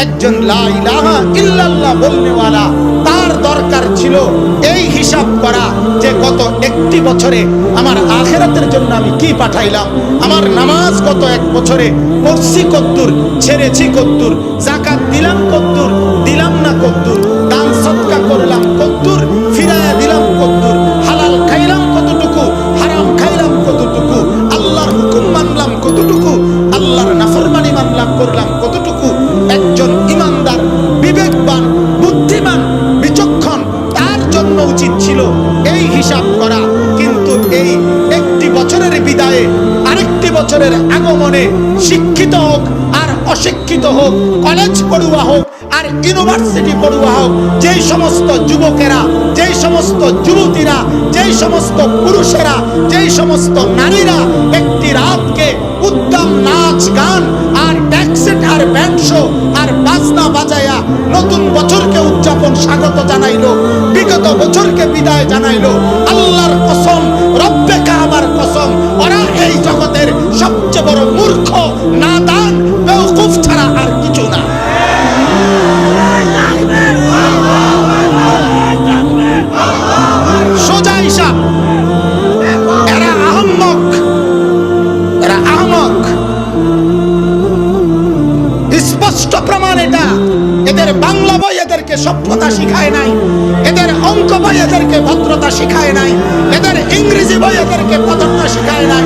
একজন লা ইলাহা ইল্লাল্লাহ তার দরকার ছিল এই হিসাব করা যে গত একটি বছরে আমার আখেরাতের জন্য আমি কি পাঠাইলাম? আমার নামাজ গত এক বছরে পড়ছি কদ্দুর, ছেড়েছি কদ্দুর জাকাত দিলাম কদ্দুর, দিলাম না কদ্দুর। হিসাব করা। কিন্তু এই একটি বছরের বিদায়ে আরেকটি বছরের আগমনে শিক্ষিত হোক আর অশিক্ষিত হোক কলেজ পড়ুয়া হোক আর ইউনিভার্সিটি পড়ুয়া হোক, যেই সমস্ত যুবকেরা, যেই সমস্ত যুবতীরা, যেই সমস্ত পুরুষেরা, যেই সমস্ত নারীরা একটি রাতকে উদ্দাম নাচ, গান আর ট্যাক্সেট আর ব্যান্ড শো আর বাজনা বাজায়া নতুন বছরকে উদযাপন স্বাগত জানাইলো। বিগত বছরকে বিদায় জানাইলো। এদেরকে সভ্যতা শিখায় নাই। এদের অঙ্ক বই এদেরকে ভদ্রতা শিখায় নাই। এদের ইংরেজি বই এদেরকে ভদ্রতা শিখায় নাই।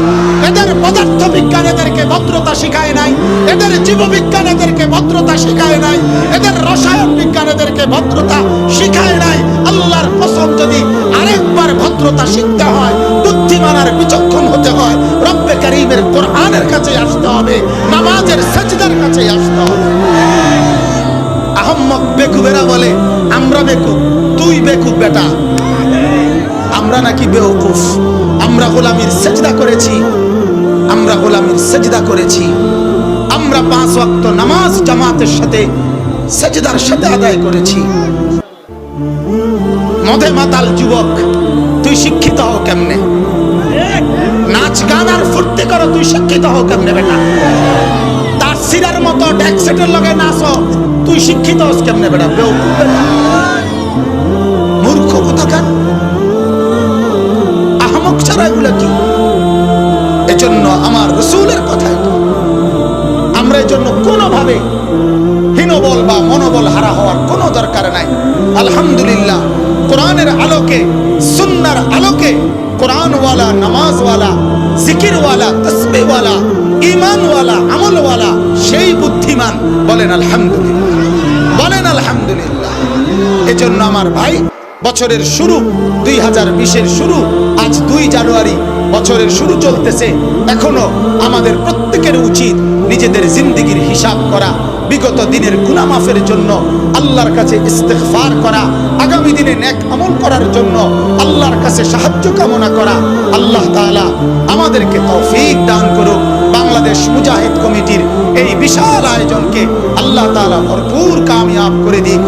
এদের পদার্থ বিজ্ঞান এদেরকে ভদ্রতা শিখায় নাই। এদের জীববিজ্ঞান এদেরকে ভদ্রতা শিখায় নাই। এদের রসায়ন বিজ্ঞান এদেরকে ভদ্রতা শিখায় নাই। আল্লাহর কসম যদি আরেকবার ভদ্রতা শিখতে আহম্মক বেকুবেরা বলে, আমরা বেকুব, তুই বেকুব বেটা। আমরা নাকি বেওকুফ, আমরা গোলামির সেজদা করেছি, আমরা গোলামির সেজদা করেছি। আমরা পাঁচ ওয়াক্ত নামাজ জামাতের সাথে, সেজদার সাথে আদায় করেছি। মদে মাতাল যুবক, তুই শিক্ষিত হও কেমনে? নাচ গান আর ফুর্তি করো, তুই শিক্ষিত হও কেমনে বেটা? তার সিরার মতো ড্যাকসেটের লগে নাচ তুই শিক্ষিত হস কেমনে বেটা? বেউকুফ বেটা। মূর্খ কোথাকার আহমক ছাড়া এগুলো কি? এজন্য আমার রসুলের কথা আমরা এজন্য কোনোভাবে হীনবল বা মনোবল হারা হওয়ার কোনো দরকার নাই। আলহামদুলিল্লাহ, কোরআনের আলোকে, সুন্নার আলোকে, কোরআনওয়ালা, নামাজওয়ালা, জিকিরওয়ালা তসবিওয়ালা ইমানওয়ালা আমলওয়ালা, সেই বুদ্ধিমান বলেন আলহামদুলিল্লাহ। এজন্য আমার ভাই, বছরের শুরু দুই হাজার বিশের শুরু, আজ দুই জানুয়ারি, বছরের শুরু চলতেছে। এখনও আমাদের প্রত্যেকের উচিত নিজেদের জিন্দিগির হিসাব করা। বিগত দিনের গুনামাফের জন্য আল্লাহর কাছে ইস্তেগফার করা। আগামী দিনে নেক আমল করার জন্য আল্লাহর কাছে সাহায্য কামনা করা। আল্লাহ তাআলা আমাদেরকে তৌফিক দান করুক। বাংলাদেশ মুজাহিদ কমিটির এই বিশাল আয়োজনকে আল্লাহ তাআলা ভরপুর কামিয়াব করে দিক।